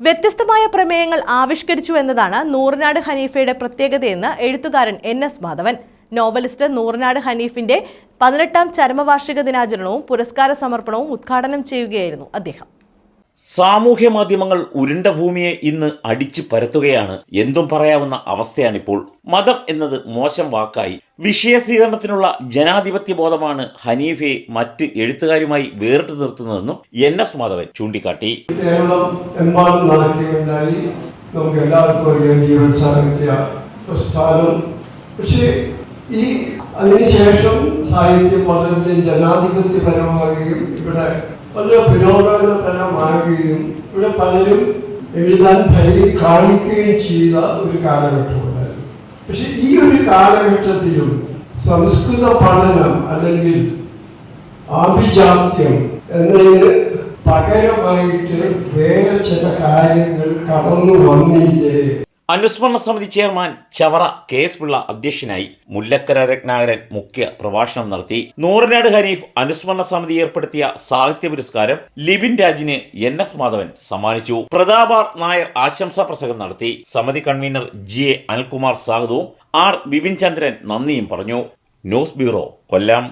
വ്യത്യസ്തമായ പ്രമേയങ്ങൾ ആവിഷ്കരിച്ചു എന്നതാണ് നൂറിനാട് ഹനീഫയുടെ പ്രത്യേകതയെന്ന് എഴുത്തുകാരൻ N S Madhavan. Novelist Nooranad ഹനീഫിന്റെ പതിനെട്ടാം ചരമവാർഷിക ദിനാചരണവും പുരസ്കാര സമർപ്പണവും ഉദ്ഘാടനം ചെയ്യുകയായിരുന്നു അദ്ദേഹം. സാമൂഹ്യ മാധ്യമങ്ങൾ ഉരുണ്ട ഭൂമിയെ ഇന്ന് അടിച്ചു പരത്തുകയാണ്. എന്തും പറയാവുന്ന അവസ്ഥയാണിപ്പോൾ. മതം എന്നത് മോശം വാക്കായി. വിഷയസ്വീകരണത്തിനുള്ള ജനാധിപത്യ ബോധമാണ് ഹനീഫയെ മറ്റ് എഴുത്തുകാരുമായി വേറിട്ട് നിർത്തുന്നതെന്നും എൻ എസ് മാധവൻ ചൂണ്ടിക്കാട്ടി. ജീവൻ സാഹിത്യ പ്രസ്ഥാനം പക്ഷേ ഈ അതിനുശേഷം ജനാധിപത്യപരമാകുകയും ഇവിടെ വളരെ പുരോഗമനപരമാകുകയും ഇവിടെ പലരും എഴുതാൻ ധൈര്യം കാണിക്കുകയും ചെയ്ത ഒരു കാലഘട്ടമുണ്ടായിരുന്നു പക്ഷെ ഈ ഒരു കാലഘട്ടത്തിലും സംസ്കൃത പഠനം അല്ലെങ്കിൽ ആഭിജാത്യം എന്നതിന് പകരമായിട്ട് വേറെ ചില കാര്യങ്ങൾ കടന്നു വന്നില്ലേ? അനുസ്മരണ സമിതി chairman Chavara K S Pillai അധ്യക്ഷനായി മുല്ലക്കര രത്നാകരൻ മുഖ്യ പ്രഭാഷണം നടത്തി. നൂറനാട് ഹനീഫ് അനുസ്മരണ സമിതി ഏർപ്പെടുത്തിയ സാഹിത്യ പുരസ്കാരം ലിബിൻ രാജിന് എൻ എസ് മാധവൻ സമ്മാനിച്ചു. പ്രതാപാർ നായർ ആശംസാ പ്രസംഗം നടത്തി. സമിതി കൺവീനർ ജി എ അനിൽകുമാർ സ്വാഗതവും ആർ ബിപിൻ ചന്ദ്രൻ നന്ദിയും പറഞ്ഞു. News bureau Kollam.